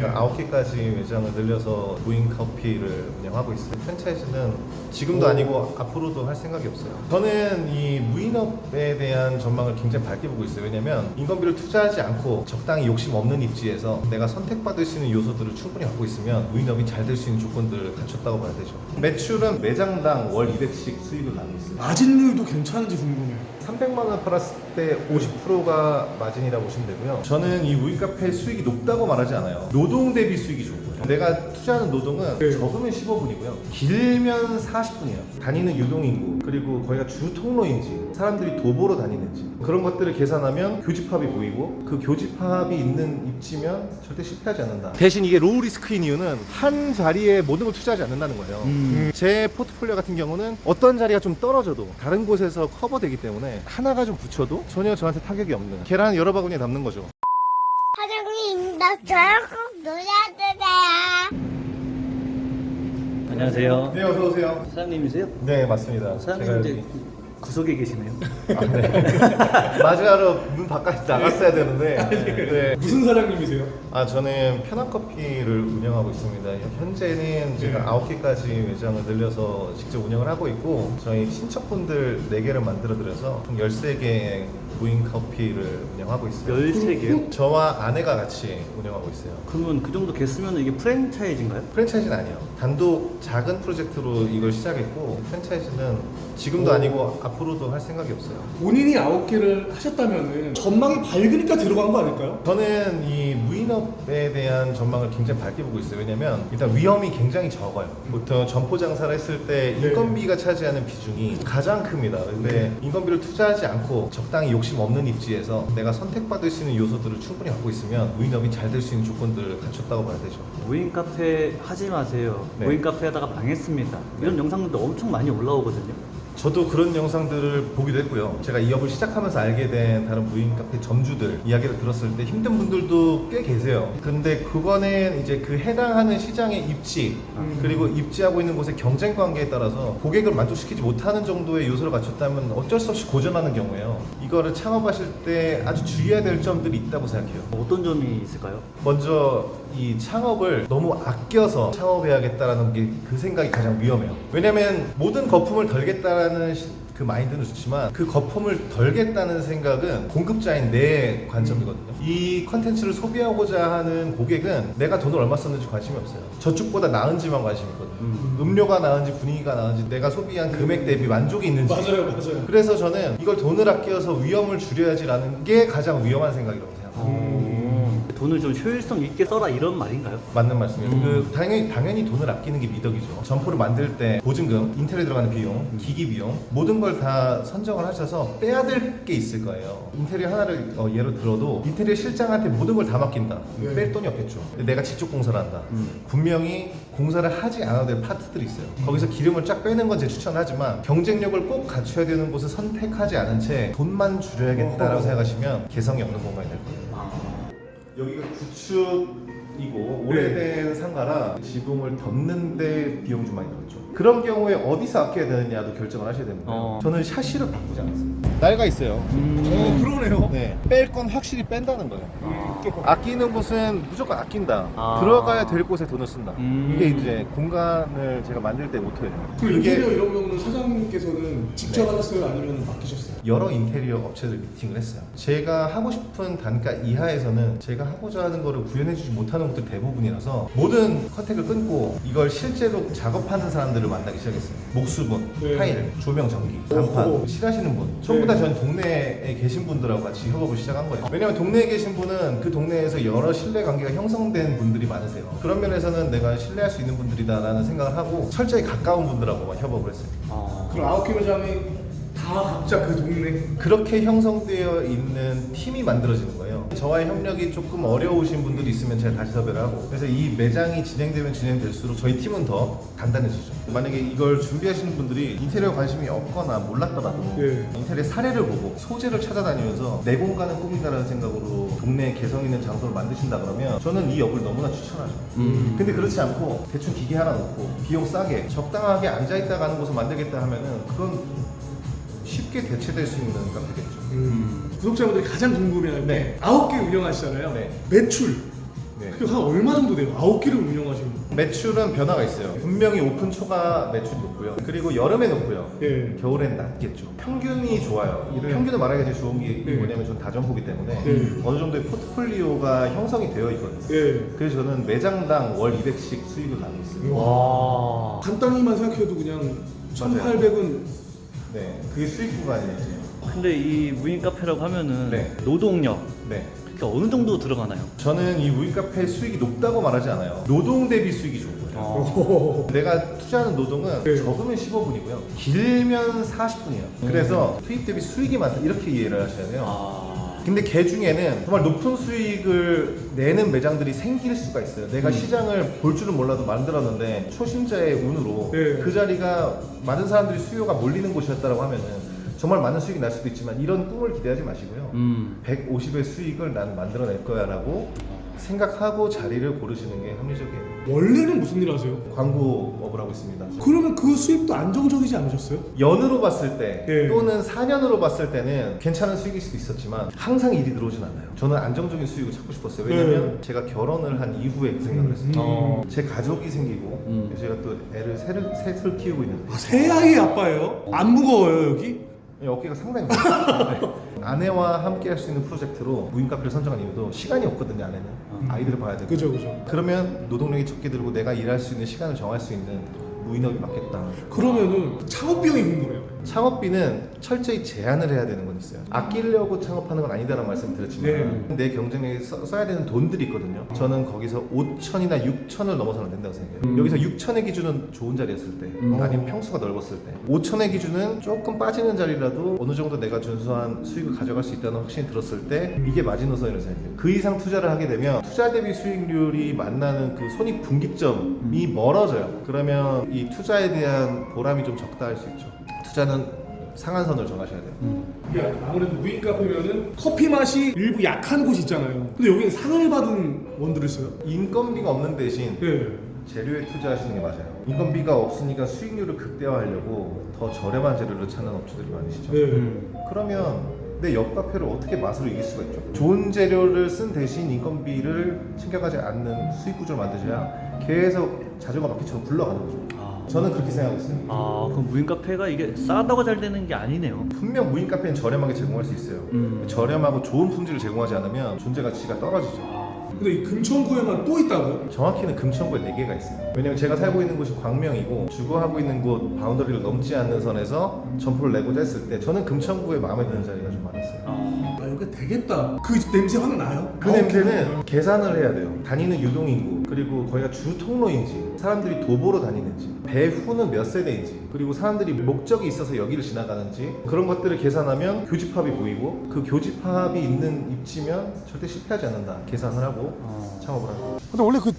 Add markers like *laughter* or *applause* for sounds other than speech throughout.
제가 아홉 개까지 매장을 늘려서 무인 커피를 운영하고 있어요. 프랜차이즈는 지금도 아니고 앞으로도 할 생각이 없어요. 저는 이 무인업에 대한 전망을 굉장히 밝게 보고 있어요. 왜냐면 인건비를 투자하지 않고 적당히 욕심 없는 입지에서 내가 선택받을 수 있는 요소들을 충분히 갖고 있으면 무인업이 잘 될 수 있는 조건들을 갖췄다고 봐야 되죠. 매출은 매장당 월 200씩 수익을 나고 있어요. 마진율도 괜찮은지 궁금해요. 300만 원 팔았을 때 50%가 마진이라고 보시면 되고요. 저는 이 우유 카페 수익이 높다고 말하지 않아요. 노동 대비 수익이 좋은 거예요. 내가 투자하는 노동은 네. 적으면 15분이고요. 길면 40분이에요. 다니는 유동인구 그리고 거기가 주 통로인지 사람들이 도보로 다니는지 그런 것들을 계산하면 교집합이 보이고 그 교집합이 있는 입지면 절대 실패하지 않는다. 대신 이게 로우 리스크인 이유는 한 자리에 모든 걸 투자하지 않는다는 거예요. 음. 제 포트폴리오 같은 경우는 어떤 자리가 좀 떨어져도 다른 곳에서 커버되기 때문에 하나가 좀 붙여도 전혀 저한테 타격이 없는 계란 여러 바구니에 담는 거죠. 사장님, 나꼭 놀아주세요. 안녕하세요. 네, 어서 오세요. 사장님이세요? 네, 맞습니다. 사장님 이제 구석에 계시네요. 아, 네. *laughs* 맞이하러 문 바깥에 나갔어야 되는데. 네. 무슨 사장님이세요? 아, 저는 편안커피를 운영하고 있습니다. 현재는 제가 아홉 개까지 매장을 늘려서 직접 운영을 하고 있고, 저희 친척분들 4개를 만들어 드려서 총 13개의 무인 커피를 운영하고 있어요. 13개요? 저와 아내가 같이 운영하고 있어요. 그러면 그 정도 개수면 이게 프랜차이즈인가요? 프랜차이즈는 아니에요. 단독 작은 프로젝트로 이걸 시작했고, 프랜차이즈는 지금도 오. 아니고 앞으로도 할 생각이 없어요. 본인이 아홉 개를 하셨다면은 전망이 밝으니까 들어간 거 아닐까요? 저는 이 무인업에 대한 전망을 굉장히 밝게 보고 있어요. 왜냐면 일단 위험이 굉장히 적어요. 보통 점포 장사를 했을 때 네. 인건비가 차지하는 비중이 가장 큽니다. 근데 인건비를 투자하지 않고 적당히 욕심 없는 입지에서 내가 선택받을 수 있는 요소들을 충분히 갖고 있으면 무인업이 잘 될 수 있는 조건들을 갖췄다고 봐야 되죠. 무인 카페 하지 마세요. 네. 무인 카페 하다가 망했습니다. 이런 영상들도 엄청 많이 올라오거든요. 저도 그런 영상들을 보기도 했고요. 제가 이 업을 시작하면서 알게 된 다른 무인 카페 점주들 이야기를 들었을 때 힘든 분들도 꽤 계세요. 근데 그거는 이제 그 해당하는 시장의 입지 음. 그리고 입지하고 있는 곳의 경쟁 관계에 따라서 고객을 만족시키지 못하는 정도의 요소를 갖췄다면 어쩔 수 없이 고전하는 경우예요. 이거를 창업하실 때 아주 주의해야 될 점들이 있다고 생각해요. 어떤 점이 있을까요? 먼저 이 창업을 너무 아껴서 창업해야겠다라는 게 그 생각이 가장 위험해요. 왜냐면 모든 거품을 덜겠다라는 시- 그 마인드는 좋지만 그 거품을 덜겠다는 생각은 공급자인 내 관점이거든요. 이 컨텐츠를 소비하고자 하는 고객은 내가 돈을 얼마 썼는지 관심이 없어요. 저축보다 나은지만 관심이 있거든요. 음. 음료가 나은지 분위기가 나은지 내가 소비한 금액 대비 만족이 있는지 맞아요, 맞아요. 그래서 저는 이걸 돈을 아껴서 위험을 줄여야지라는 게 가장 위험한 생각이라고 생각합니다. 어, 돈을 좀 효율성 있게 써라 이런 말인가요? 맞는 말씀이에요. 음. 그 당연히 당연히 돈을 아끼는 게 미덕이죠. 점포를 만들 때 보증금, 인테리어 들어가는 비용, 기기 비용 모든 걸 다 선정을 하셔서 빼야 될 게 있을 거예요. 인테리어 하나를 어, 예로 들어도 인테리어 실장한테 모든 걸 다 맡긴다. 네. 뺄 돈이 없겠죠. 근데 내가 직접 공사를 한다. 음. 분명히 공사를 하지 않아도 될 파트들이 있어요. 거기서 기름을 쫙 빼는 건 제 추천하지만 경쟁력을 꼭 갖춰야 되는 곳을 선택하지 않은 채 돈만 줄여야겠다라고. 생각하시면 개성이 없는 공간이 될 거예요. 아, 여기가 구축이고 오래된 상가라 지붕을 덮는데 비용 좀 많이 들었죠. 그런 경우에 어디서 아껴야 되느냐도 결정을 하셔야 됩니다. 어. 저는 샤시를 바꾸지 않았어요. 낡아 있어요. 어, 음. 그러네요. 네, 뺄 건 확실히 뺀다는 거예요. 아끼는 곳은 무조건 아낀다. 아. 들어가야 될 곳에 돈을 쓴다. 음. 이게 이제 공간을 제가 만들 때 모토예요. 그 인테리어 이런 경우는 사장님께서는 직접 하셨어요? 아니면 맡기셨어요? 여러 인테리어 업체들 미팅을 했어요. 제가 하고 싶은 단가 이하에서는 제가 하고자 하는 거를 구현해주지 못하는 것들 대부분이라서 모든 컨택을 끊고 이걸 실제로 작업하는 사람들 을 만나기 시작했어요. 목수분, 네. 타일, 조명, 전기. 간판, 칠하시는 분 전부 다 네. 전 동네에 계신 분들하고 같이 협업을 시작한 거예요. 왜냐면 동네에 계신 분은 그 동네에서 여러 신뢰 관계가 형성된 분들이 많으세요. 그런 면에서는 내가 신뢰할 수 있는 분들이다라는 생각을 하고 철저히 가까운 분들하고만 협업을 했어요. 아, 그럼 아홉 개 매장이 다 각자 그 동네 그렇게 형성되어 있는 팀이 만들어지는 거예요. 저와의 협력이 조금 어려우신 분들이 있으면 제가 다시 섭외를 하고 그래서 이 매장이 진행되면 진행될수록 저희 팀은 더 단단해지죠. 만약에 이걸 준비하시는 분들이 인테리어 관심이 없거나 몰랐더라도 네. 인테리어 사례를 보고 소재를 찾아다니면서 내 공간을 꾸민다는 생각으로 동네에 개성 있는 장소를 만드신다 그러면 저는 이 업을 너무나 추천하죠. 음. 근데 그렇지 않고 대충 기계 하나 놓고 비용 싸게 적당하게 앉아있다 가는 곳을 만들겠다 하면은 그건 쉽게 대체될 수 있는 카페겠죠. 음. 구독자분들이 가장 궁금해할 때 네. 아홉 개 운영하시잖아요. 네. 매출 네. 그게 한 얼마 정도 돼요? 아홉 개를 운영하시는 거. 매출은 변화가 있어요. 분명히 오픈 초가 매출이 높고요. 그리고 여름에 높고요. 예. 겨울엔 낮겠죠. 평균이 좋아요. 이 네. 평균을 말하기가 제일 좋은 게 네. 뭐냐면 전 다점포기 때문에 네. 어느 정도의 포트폴리오가 형성이 되어 있거든요. 예. 그래서 저는 매장당 월 200씩 수익을 나고 있어요. 와. 간단히만 생각해도 그냥 맞아요. 1,800은 네, 그게 수익 구간이에요. 근데 이 무인 카페라고 하면은 네. 노동력 네. 그게 어느 정도 들어가나요? 저는 이 무인 카페 수익이 높다고 말하지 않아요. 노동 대비 수익이 좋은 거예요. 어. *laughs* 내가 투자하는 노동은 네. 적으면 15분이고요. 길면 40분이에요. 그래서 투입 대비 수익이 많다. 이렇게 이해를 하셔야 돼요. 아. 근데 개 중에는 정말 높은 수익을 내는 매장들이 생길 수가 있어요. 내가 시장을 볼 줄은 몰라도 만들었는데 초심자의 운으로 네. 그 자리가 많은 사람들이 수요가 몰리는 곳이었다고 하면은 정말 많은 수익이 날 수도 있지만 이런 꿈을 기대하지 마시고요. 음. 150의 수익을 난 만들어낼 거야라고 생각하고 자리를 고르시는 게 합리적이에요. 원래는 무슨 일 하세요? 광고업을 하고 있습니다. 그러면 그 수입도 안정적이지 않으셨어요? 연으로 봤을 때 네. 또는 4년으로 봤을 때는 괜찮은 수익일 수도 있었지만 항상 일이 들어오진 않아요. 저는 안정적인 수익을 찾고 싶었어요. 왜냐면 네. 제가 결혼을 한 이후에 그 생각을 했어요. 음. 어. 제 가족이 생기고 음. 제가 또 애를 셋을, 셋을 키우고 있는데 아, 새 아이 아빠예요? 안 무거워요 여기? 어깨가 상당히 많아요. *laughs* 네. 아내와 함께 할 수 있는 프로젝트로 무인 카페를 선정한 이유도 시간이 없거든요. 아내는 아이들을 봐야 되고 그죠 그죠. 그러면 노동력이 적게 들고 내가 일할 수 있는 시간을 정할 수 있는 무인업이 맞겠다. 그러면은 창업 비용이 궁금해요. 창업비는 철저히 제한을 해야 되는 건 있어요. 아끼려고 창업하는 건 아니다라는 말씀 드렸지만 내 경쟁력에 써, 써야 되는 돈들이 있거든요. 저는 거기서 5천이나 6천을 넘어서는 안 된다고 생각해요. 음. 여기서 6천의 기준은 좋은 자리였을 때, 음. 아니면 평수가 넓었을 때, 5천의 기준은 조금 빠지는 자리라도 어느 정도 내가 준수한 수익을 가져갈 수 있다는 확신이 들었을 때 이게 마지노선이라고 생각해요. 그 이상 투자를 하게 되면 투자 대비 수익률이 만나는 그 손익 분기점이 멀어져요. 그러면 이 투자에 대한 보람이 좀 적다 할 수 있죠. 투자는 상한선을 정하셔야 돼요. 이게 아무래도 무인 카페면은 커피 맛이 일부 약한 곳이 있잖아요. 근데 여기는 상을 받은 원두를 써요. 인건비가 없는 대신 네. 재료에 투자하시는 게 맞아요. 인건비가 없으니까 수익률을 극대화하려고 더 저렴한 재료를 찾는 업체들이 많으시죠. 네. 음. 그러면 내 옆 카페를 어떻게 맛으로 이길 수가 있죠? 좋은 재료를 쓴 대신 인건비를 챙겨가지 않는 수익 구조를 만드셔야 계속 자전거 바퀴처럼 굴러가는 거죠. 아. 저는 그렇게 생각하고 있어요. 아, 그럼 무인 카페가 이게 싸다고 잘 되는 게 아니네요. 분명 무인 카페는 저렴하게 제공할 수 있어요. 음. 저렴하고 좋은 품질을 제공하지 않으면 존재 가치가 떨어지죠. 근데 이 금천구에만 또 있다고요? 정확히는 금천구에 4개가 있어요. 왜냐면 제가 살고 있는 곳이 광명이고 주거하고 있는 곳 바운더리를 넘지 않는 선에서 점포를 내고자 했을 때 저는 금천구에 마음에 드는 자리가 좀 많았어요. 아. 아 여기 되겠다. 그 냄새 확 나요? 그 아, 냄새는 계산을 해야 돼요. 다니는 유동인구, 그리고 거기가 주 통로인지, 사람들이 도보로 다니는지, 배후는 몇 세대인지, 그리고 사람들이 목적이 있어서 여기를 지나가는지 그런 것들을 계산하면 교집합이 보이고 그 교집합이 있는 입지면 절대 실패하지 않는다. 계산을 하고 어. 창업을 하고. 근데 원래 그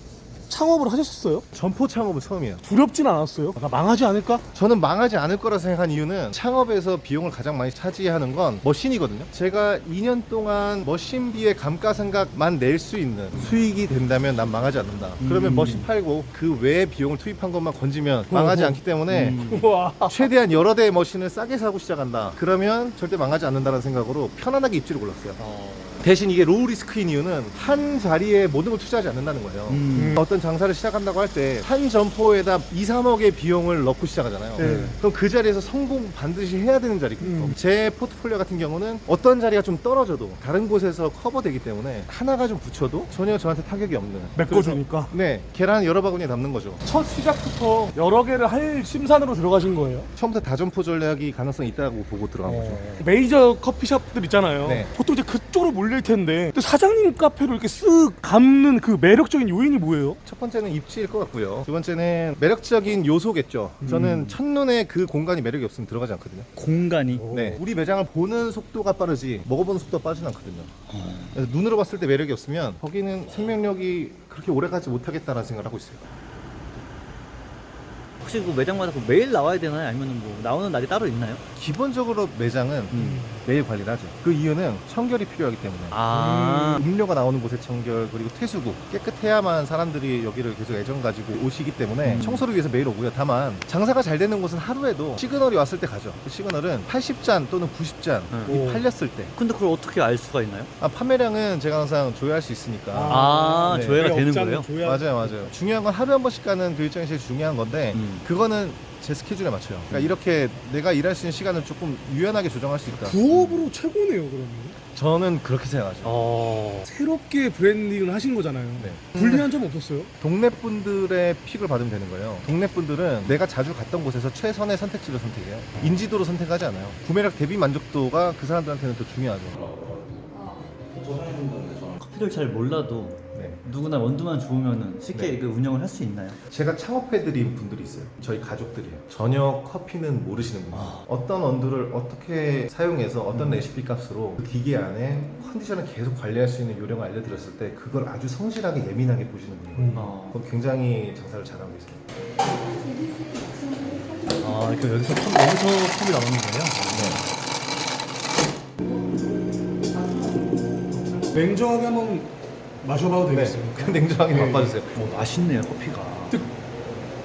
창업을 하셨었어요? 점포 창업은 처음이에요. 두렵진 않았어요? 나 망하지 않을까? 저는 망하지 않을 거라 생각한 이유는 창업에서 비용을 가장 많이 차지하는 건 머신이거든요. 제가 2년 동안 머신비의 감가상각만 낼 수 있는 수익이 된다면 난 망하지 않는다. 그러면 음. 머신 팔고 그 외의 비용을 투입한 것만 건지면 망하지. 않기 때문에 음. *laughs* 우와. 최대한 여러 대의 머신을 싸게 사고 시작한다. 그러면 절대 망하지 않는다는 생각으로 편안하게 입지를 골랐어요. 어. 대신 이게 로우 리스크인 이유는 한 자리에 모든 걸 투자하지 않는다는 거예요. 음. 어떤 장사를 시작한다고 할 때 한 점포에다 2, 3억의 비용을 넣고 시작하잖아요. 네. 그럼 그 자리에서 성공 반드시 해야 되는 자리거든요. 음. 제 포트폴리오 같은 경우는 어떤 자리가 좀 떨어져도 다른 곳에서 커버되기 때문에 하나가 좀 붙여도 전혀 저한테 타격이 없는 메꿔주니까. 그래서 네, 계란 여러 바구니에 담는 거죠. 첫 시작부터 여러 개를 할 심산으로 들어가신 거예요? 처음부터 다점포 전략이 가능성이 있다고 보고 들어간 거죠. 메이저 커피숍들 있잖아요. 네. 보통 이제 그쪽으로 몰릴 텐데 근데 사장님 카페로 이렇게 쓱 감는 그 매력적인 요인이 뭐예요? 첫 번째는 입지일 것 같고요. 두 번째는 매력적인 요소겠죠. 저는 첫눈에 그 공간이 매력이 없으면 들어가지 않거든요. 공간이. 네, 우리 매장을 보는 속도가 빠르지 먹어보는 속도가 빠르진 않거든요. 그래서 눈으로 봤을 때 매력이 없으면 거기는 생명력이 그렇게 오래 가지 못하겠다는 생각을 하고 있어요. 혹시 그 매장마다 그 매일 나와야 되나요? 아니면 뭐 나오는 날이 따로 있나요? 기본적으로 매장은 음. 매일 관리를 하죠. 그 이유는 청결이 필요하기 때문에. 아, 음료가 나오는 곳의 청결 그리고 퇴수구 깨끗해야만 사람들이 여기를 계속 애정 가지고 오시기 때문에 음. 청소를 위해서 매일 오고요. 다만 장사가 잘 되는 곳은 하루에도 시그널이 왔을 때 가죠. 그 시그널은 80잔 또는 90잔 이 오. 팔렸을 때 근데 그걸 어떻게 알 수가 있나요? 아, 판매량은 제가 항상 조회할 수 있으니까 아, 네. 조회가 되는 거예요? 맞아요 맞아요 중요한 건 하루에 한 번씩 가는 그 일정이 제일 중요한 건데 음. 그거는 제 스케줄에 맞춰요 그러니까 이렇게 내가 일할 수 있는 시간을 조금 유연하게 조정할 수 있다 부업으로 최고네요 그러면. 저는 그렇게 생각하죠 어, 새롭게 브랜딩을 하신 거잖아요. 네. 불리한 점 없었어요? 동네 분들의 픽을 받으면 되는 거예요. 동네 분들은 내가 자주 갔던 곳에서 최선의 선택지를 선택해요. 인지도로 선택하지 않아요. 구매력 대비 만족도가 그 사람들한테는 더 중요하죠. 커피를 잘 몰라도 네. 누구나 원두만 좋으면 쉽게 네. 그 운영을 할 수 있나요? 제가 창업해드린 분들이 있어요. 저희 가족들이에요. 전혀 커피는 모르시는 분들. 아. 어떤 원두를 어떻게 사용해서 어떤 레시피 값으로 그 기계 안에 컨디션을 계속 관리할 수 있는 요령을 알려드렸을 때 그걸 아주 성실하게 예민하게 보시는 분이에요. 음. 어. 그건 굉장히 장사를 잘하고 있어요. 아, 그러니까 여기서 컵, 여기서 컵이 나오는 거예요? 냉정하게 한번 마셔봐도 되겠습니까? 네. *laughs* 냉정하게 네. 바꿔주세요. 어, 맛있네요, 커피가.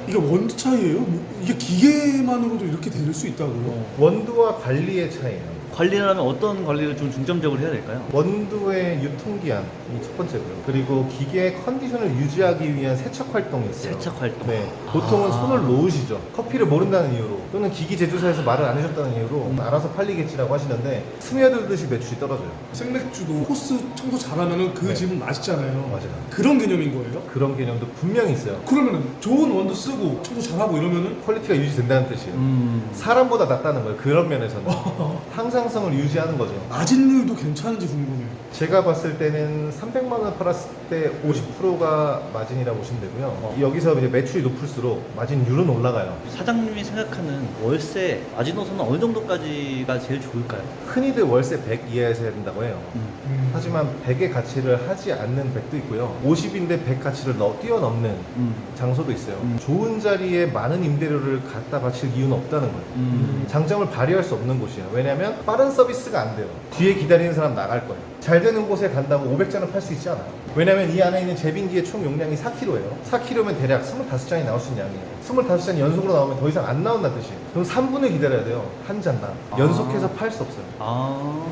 이게 원두 차이예요? 뭐, 이게 기계만으로도 이렇게 될 수 있다고요? 원두와 관리의 차이예요. 관리를 하면 어떤 관리를 좀 중점적으로 해야 될까요? 원두의 유통기한이 첫 번째고요. 그리고 기계의 컨디션을 유지하기 위한 세척 활동이 있어요. 세척 활동. 네. 보통은 아. 손을 놓으시죠. 커피를 모른다는 이유로 또는 기기 제조사에서 말을 안 해줬다는 이유로 음. 알아서 팔리겠지라고 하시는데 스며들듯이 매출이 떨어져요. 생맥주도 코스 청소 잘하면 그 네. 집은 맛있잖아요. 맞아요. 그런 개념인 거예요? 그런 개념도 분명히 있어요. 그러면은 좋은 원두 쓰고 청소 잘하고 이러면은 퀄리티가 유지된다는 뜻이에요. 음. 사람보다 낫다는 거예요. 그런 면에서는. *laughs* 항상 성을 유지하는 거죠. 마진율도 괜찮은지 궁금해요. 제가 봤을 때는 300만 원 팔았을 때 50%가 마진이라고 보시면 되고요. 어. 여기서 이제 매출이 높을수록 마진율은 올라가요. 사장님이 생각하는 월세 마지노선은 어느 정도까지가 제일 좋을까요? 흔히들 월세 100 이하에서 해야 된다고 해요. 음. 하지만 100의 가치를 하지 않는 100도 있고요. 50인데 100 가치를 넣, 뛰어넘는 음. 장소도 있어요. 음. 좋은 자리에 많은 임대료를 갖다 바칠 이유는 없다는 거예요. 음. 장점을 발휘할 수 없는 곳이에요. 왜냐하면 빠른 서비스가 안 돼요. 뒤에 기다리는 사람 나갈 거예요. 잘 되는 곳에 간다고 500잔을 팔수 있지 않아요. 왜냐하면 이 안에 있는 제빙기의 총 용량이 4kg예요. 4kg면 대략 25잔이 나올 수 있는 양이에요. 25잔이 연속으로 나오면 더 이상 안 나온다는 뜻이에요. 그럼 3분을 기다려야 돼요. 한 잔당. 아. 연속해서 팔 수 없어요. 아.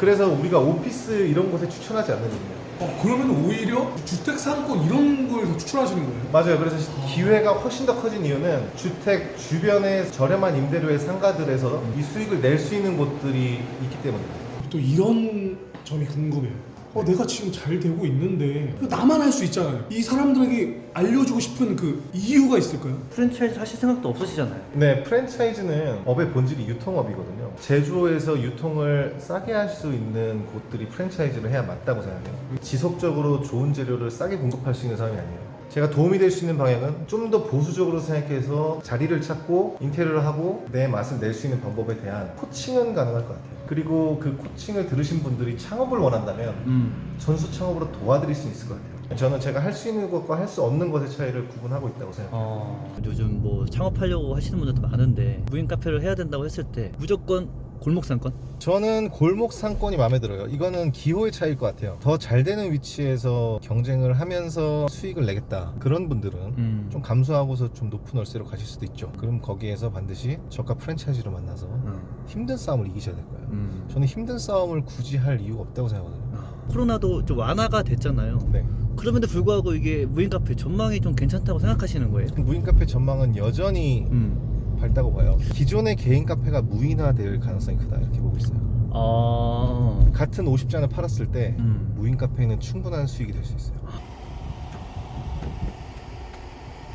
그래서 우리가 오피스 이런 곳에 추천하지 않는 이유예요. 어, 그러면 오히려 주택 상권 이런 걸 더 추천하시는 거예요? 맞아요. 그래서 기회가 훨씬 더 커진 이유는 주택 주변의 저렴한 임대료의 상가들에서 이 수익을 낼 수 있는 곳들이 있기 때문입니다. 또 이런 점이 궁금해요. 어, 내가 지금 잘 되고 있는데 나만 할 수 있잖아요. 이 사람들에게 알려주고 싶은 그 이유가 있을까요? 프랜차이즈 하실 생각도 없으시잖아요. 네, 프랜차이즈는 업의 본질이 유통업이거든요. 제조에서 유통을 싸게 할 수 있는 곳들이 프랜차이즈를 해야 맞다고 생각해요. 지속적으로 좋은 재료를 싸게 공급할 수 있는 사람이 아니에요. 제가 도움이 될 수 있는 방향은 좀 더 보수적으로 생각해서 자리를 찾고 인테리어를 하고 내 맛을 낼 수 있는 방법에 대한 코칭은 가능할 것 같아요. 그리고 그 코칭을 들으신 분들이 창업을 원한다면 음. 전수 창업으로 도와드릴 수 있을 것 같아요. 저는 제가 할 수 있는 것과 할 수 없는 것의 차이를 구분하고 있다고 생각해요. 어, 요즘 뭐 창업하려고 하시는 분들도 많은데 무인 카페를 해야 된다고 했을 때 무조건 골목 상권? 저는 골목 상권이 마음에 들어요. 이거는 기호의 차이일 것 같아요. 더 잘 되는 위치에서 경쟁을 하면서 수익을 내겠다. 그런 분들은 음. 좀 감수하고서 좀 높은 월세로 가실 수도 있죠. 그럼 거기에서 반드시 저가 프랜차이즈로 만나서 음. 힘든 싸움을 이기셔야 될 거예요. 음. 저는 힘든 싸움을 굳이 할 이유가 없다고 생각하거든요. 코로나도 좀 완화가 됐잖아요. 네. 그럼에도 불구하고 이게 무인 카페 전망이 좀 괜찮다고 생각하시는 거예요. 무인 카페 전망은 여전히 음. 밝다고 봐요. 기존의 개인 카페가 무인화될 가능성이 크다 이렇게 보고 있어요. 아. 같은 50잔을 팔았을 때 음. 무인 카페는 충분한 수익이 될 수 있어요.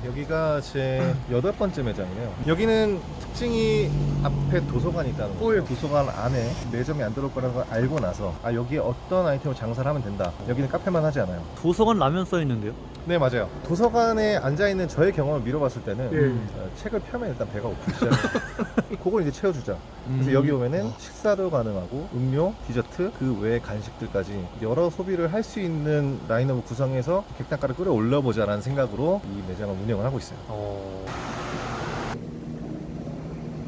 여기가 제 여덟 번째 매장이에요. 여기는 특징이 앞에 도서관이 있다는 거예요. 도서관 안에 매점이 안 들어올 거라는 걸 알고 나서 아 여기에 어떤 아이템을 장사를 하면 된다. 여기는 카페만 하지 않아요. 도서관 라면 써 있는데요. 네 맞아요. 도서관에 앉아 있는 저의 경험을 미뤄봤을 때는 예. 어, 책을 펴면 일단 배가 고프시죠. *laughs* 그걸 이제 채워주자. 그래서 음. 여기 오면은 식사도 가능하고 음료, 디저트, 그 외의 간식들까지 여러 소비를 할 수 있는 라인업을 구성해서 객단가를 끌어올려 보자라는 생각으로 이 매장을 운 영을 하고 있어요. 어.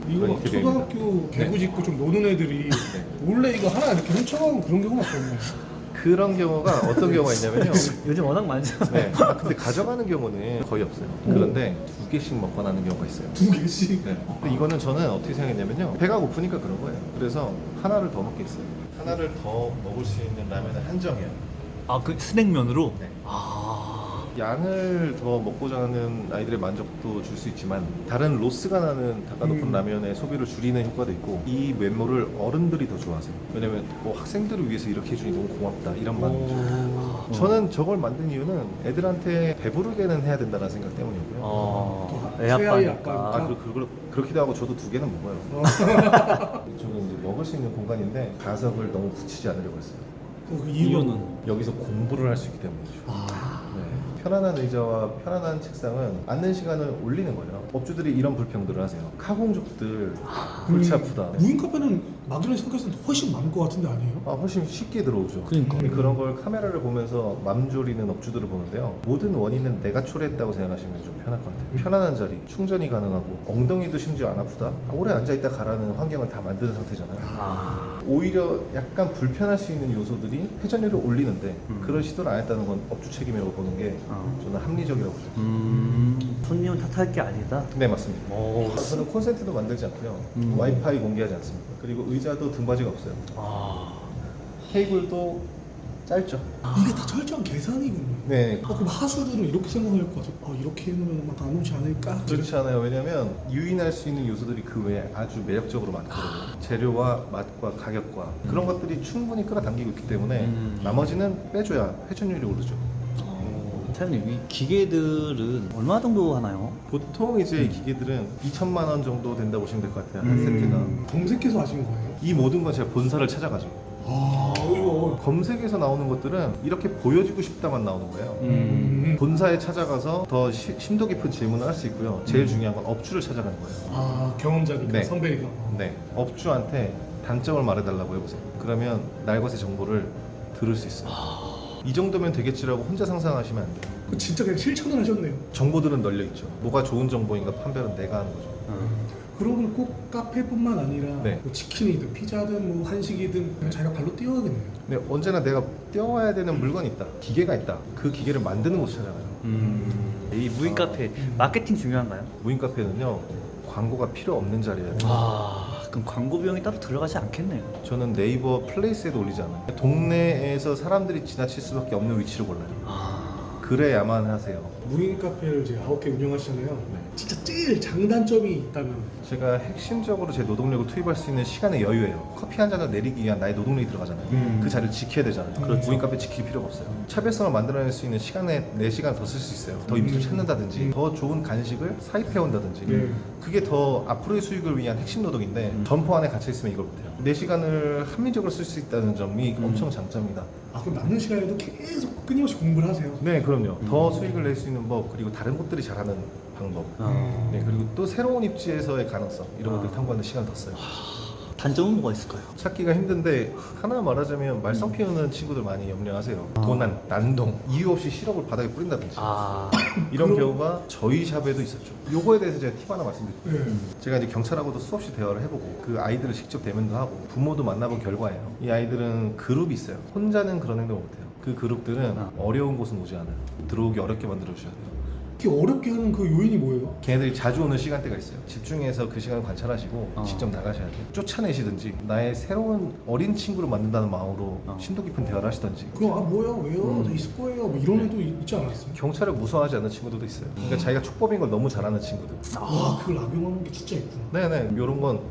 이거 막 기대입니다. 초등학교 개구 짚고 좀 노는 애들이 네. 몰래 이거 하나 이렇게 훔쳐가고 그런 경우가 없거든요. 그런 경우가 어떤 경우가 있냐면요. *laughs* 요즘 워낙 많잖아요. 네. 아, 근데 가져가는 경우는 거의 없어요. 그런데 두 개씩 먹고 나는 경우가 있어요. 두 개씩. 네. 근데 이거는 저는 어떻게 생각했냐면요. 배가 고프니까 그런 거예요. 그래서 하나를 더 먹겠어요. 하나를 더 먹을 수 있는 라면은 한정이에요. 아 그 스낵면으로. 네. 아. 양을 더 먹고자 하는 아이들의 만족도 줄 수 있지만 다른 로스가 나는 닭가 높은 음. 라면의 소비를 줄이는 효과도 있고 이 메모를 어른들이 더 좋아하세요. 왜냐면 뭐 학생들을 위해서 이렇게 해주니 너무 고맙다 이런 마음이죠. 어... 저는 저걸 만든 이유는 애들한테 배부르게는 해야 된다는 생각 때문이고요. 어. 또애 아빠니까. 아, 그, 그, 그렇기도 하고 저도 두 개는 먹어요. 어. *laughs* 저는 이제 먹을 수 있는 공간인데 가석을 너무 붙이지 않으려고 했어요. 그 이유는 여기서 공부를 할 수 있기 때문이죠. 아... 네. 편안한 의자와 편안한 책상은 앉는 시간을 올리는 거예요. 업주들이 이런 불평들을 하세요. 카공족들 골치 아프다. 음, 무인 카페는 막연히 생각했을 때 훨씬 많을 것 같은데 아니에요? 아, 훨씬 쉽게 들어오죠. 그러니까. 근데 그런 걸 카메라를 보면서 맘 졸이는 업주들을 보는데요. 모든 원인은 내가 초래했다고 생각하시면 좀 편할 것 같아요. 편안한 자리, 충전이 가능하고 엉덩이도 심지어 안 아프다. 아, 오래 앉아 있다 가라는 환경을 다 만드는 상태잖아요. 아. 오히려 약간 불편할 수 있는 요소들이 회전율을 올리는데 음. 그런 시도를 안 했다는 건 업주 책임이라고 보는 게 어. 저는 합리적이라고 봐요. 음. 손님을 탓할 게 아니다. 네 맞습니다. 오. 저는 콘센트도 만들지 않고요. 음. 와이파이 공개하지 않습니다. 그리고 의자도 등받이가 없어요. 아. 케이블도 짧죠. 이게 다 철저한 계산이군요. 네. 아, 그럼 하수들은 이렇게 생각할 것 같아요. 아, 이렇게 해놓으면 막 안 오지 않을까? 그렇지 않아요. 왜냐면 유인할 수 있는 요소들이 그 외에 아주 매력적으로 많거든요. 재료와 맛과 가격과 그런 것들이 충분히 끌어당기고 있기 때문에 음. 나머지는 빼줘야 회전율이 오르죠. 사장님 이 기계들은 얼마 정도 하나요? 보통 이제 이 기계들은 2천만 원 정도 된다 고 보시면 될 것 같아요. 한 세트가. 음, 검색해서 하신 거예요? 이 모든 건 제가 본사를 찾아가죠. 아, 이거. 검색에서 나오는 것들은 이렇게 보여주고 싶다만 나오는 거예요. 음. 본사에 찾아가서 더 시- 심도 깊은 질문을 할 수 있고요. 제일 중요한 건 업주를 찾아가는 거예요. 아, 경험자니까, 네. 선배니까. 네, 업주한테 단점을 말해달라고 해보세요. 그러면 날것의 정보를 들을 수 있어요. 이 정도면 되겠지라고 혼자 상상하시면 안 돼요. 그 진짜 그냥 실천을 하셨네요. 정보들은 널려 있죠. 뭐가 좋은 정보인가 판별은 내가 하는 거죠. 그런 건꼭 카페뿐만 아니라 네. 뭐 치킨이든 피자든 뭐 한식이든 그냥 자기가 발로 뛰어야겠네요. 근데 언제나 내가 떼어와야 되는 물건이 있다. 기계가 있다. 그 기계를 만드는 곳 찾아가요. 음. 이 무인 카페 마케팅 중요한가요? 무인 카페는요, 광고가 필요 없는 자리예요. 아. 그럼 광고 비용이 따로 들어가지 않겠네요. 저는 네이버 플레이스에도 올리지 않아요. 동네에서 사람들이 지나칠 수밖에 없는 위치를 골라요. 아. 그래야만 하세요. 무인 카페를 이제 아홉 개 운영하시잖아요. 네. 진짜 제일 장단점이 있다면 제가 핵심적으로 제 노동력을 투입할 수 있는 시간의 여유예요. 커피 한 잔을 내리기 위한 나의 노동력이 들어가잖아요. 음. 그 자리를 지켜야 되잖아요. 그렇죠. 무인 카페 지킬 필요가 없어요. 차별성을 만들어낼 수 있는 시간에 4시간 더 쓸 수 있어요. 더 음. 찾는다든지, 음. 더 좋은 간식을 사입해 온다든지. 네. 그게 더 앞으로의 수익을 위한 핵심 노동인데 음. 점포 안에 갇혀 있으면 이걸 못해요. 4시간을 합리적으로 쓸 수 있다는 점이 음. 엄청 장점이다. 아 그럼 남는 시간에도 계속 끊임없이 공부를 하세요. 네, 그럼요. 음. 더 수익을 낼 수 있는 법, 그리고 다른 곳들이 잘하는 방법. 어. 네, 그리고 또 새로운 입지에서의 가능성 이런 아. 것들 탐구하는 시간 더 써요. 단점은 뭐가 있을까요? 찾기가 힘든데 하나 말하자면 말썽 피우는 친구들 많이 염려하세요. 아. 도난, 난동, 이유 없이 시럽을 바닥에 뿌린다든지 아. *coughs* 이런 그럼- 경우가 저희 샵에도 있었죠. 요거에 대해서 제가 팁 하나 말씀드릴게요. 네. 제가 이제 경찰하고도 수없이 대화를 해보고 그 아이들을 직접 대면도 하고 부모도 만나본 결과예요. 이 아이들은 그룹이 있어요. 혼자는 그런 행동을 못해요. 그 그룹들은 아. 어려운 곳은 오지 않아요. 들어오기 어렵게 만들어 주셔야 돼요. 이렇게 어렵게 하는 그 요인이 뭐예요? 걔네들이 자주 오는 시간대가 있어요. 집중해서 그 시간을 관찰하시고 어. 직접 나가셔야 돼요. 쫓아내시든지 나의 새로운 어린 친구를 만든다는 마음으로 어. 심도 깊은 대화를 하시든지 그럼 아 뭐야 왜요? 음. 저 있을 거예요. 뭐 이런 애도 있- 있지 않았어요? 경찰을 무서워하지 않는 친구들도 있어요. 그러니까 자기가 촉법인 걸 너무 잘하는 친구들. 와 그걸 악용하는 게 진짜 있구나. 네네 이런 건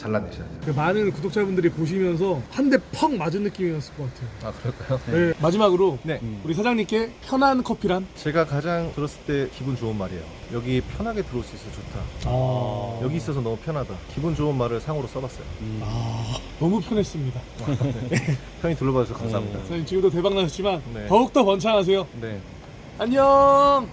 잘라내셔야죠. 그 많은 구독자분들이 보시면서 한 대 펑 맞은 느낌이었을 것 같아요. 아 그럴까요? 네. 마지막으로 네. 우리 사장님께 편한 커피란? 제가 가장 들었을 때 기분 좋은 말이에요. 여기 편하게 들어올 수 있어 좋다. 아 여기 있어서 너무 편하다. 기분 좋은 말을 상으로 써봤어요. 아 너무 편했습니다. *laughs* 편히 둘러봐 주셔서 감사합니다. 사장님 지금도 대박 나셨지만 네. 더욱 더 번창하세요. 네. 안녕.